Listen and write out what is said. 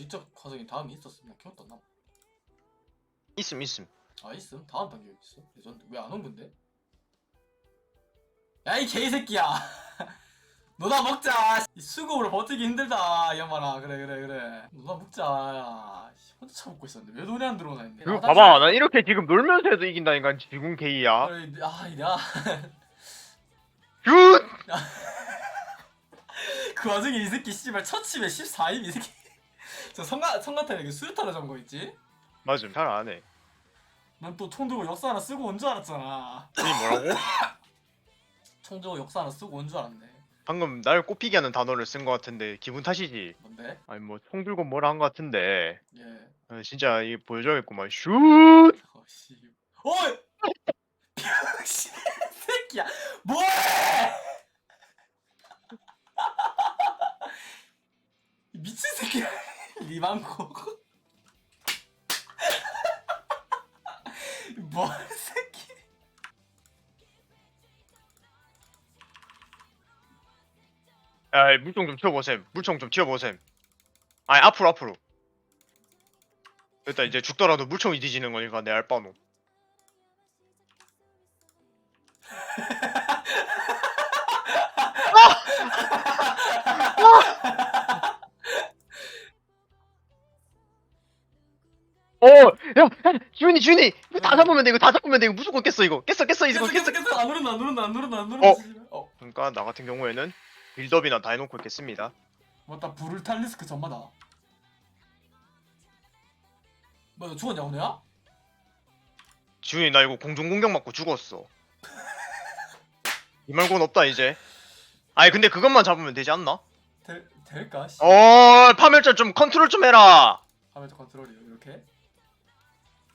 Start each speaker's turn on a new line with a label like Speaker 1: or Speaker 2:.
Speaker 1: 직접 화성이 다음이 있었음 나 기억도 안 나.
Speaker 2: 있음 있음.
Speaker 1: 아 있음? 다음 단계 있어? 레전드? 왜 안 온 건데? 야 이 개새끼야! 너나 먹자! 이 수급으로 버티기 힘들다 이 양반아. 그래 그래 그래. 너나 먹자 야, 씨, 혼자 처먹고 있었는데. 왜 돈이 안 들어오나 했네.
Speaker 2: 그거
Speaker 1: 아,
Speaker 2: 봐봐 난 이렇게 지금 놀면서 해도 이긴다니까 지금 게이야
Speaker 1: 아 이야
Speaker 2: 슛!
Speaker 1: 그 와중에 이 새끼 씨발 첫 칩에 14임 이 새끼 저 성가 성가탄에 그 수류탄을 잡은 거 있지?
Speaker 2: 맞음 잘 안 해.
Speaker 1: 난 또 총 들고 역사 하나 쓰고 온 줄 알았잖아.
Speaker 2: 이 뭐라고?
Speaker 1: 총 들고 역사 하나 쓰고 온 줄 알았네.
Speaker 2: 방금 날 꼽히게 하는 단어를 쓴 것 같은데 기분 탓이지?
Speaker 1: 뭔데?
Speaker 2: 아니 뭐 총 들고 뭐라 한 것 같은데.
Speaker 1: 예.
Speaker 2: 어, 진짜 이 보여줘야겠구만. 슛!
Speaker 1: 어씨. 어이! 병신 새끼야. 뭐해! 이 미친 새끼야 리만코 뭐 새끼.
Speaker 2: 야 물총 좀 튀어보셈. 물총 좀 튀어보셈. 아니 앞으로 앞으로. 일단 이제 죽더라도 물총이 뒤지는 거니까 내 알바노. 어! 야! 야! 지훈이 지훈이! 이거 다 잡으면 돼 이거 다 잡으면 돼 이거 무조건 깼어 이거 깼어 깼어 이거 깼어
Speaker 1: 계속 계속 안 누른다 안 누른다 안 누른다 안 누른다
Speaker 2: 어?
Speaker 1: 어
Speaker 2: 그러니까 나 같은 경우에는 빌드업이나 다 해놓고 있겠습니다
Speaker 1: 맞다 불을 탈 리스크 전마다 뭐야 죽었냐 오늘야?
Speaker 2: 지훈이 나 이거 공중 공격 맞고 죽었어 이 말고는 없다 이제 아니 근데 그것만 잡으면 되지 않나?
Speaker 1: 될, 될까? 씨.
Speaker 2: 어 파멸자 좀 컨트롤 좀 해라
Speaker 1: 하면서 컨트롤이 이렇게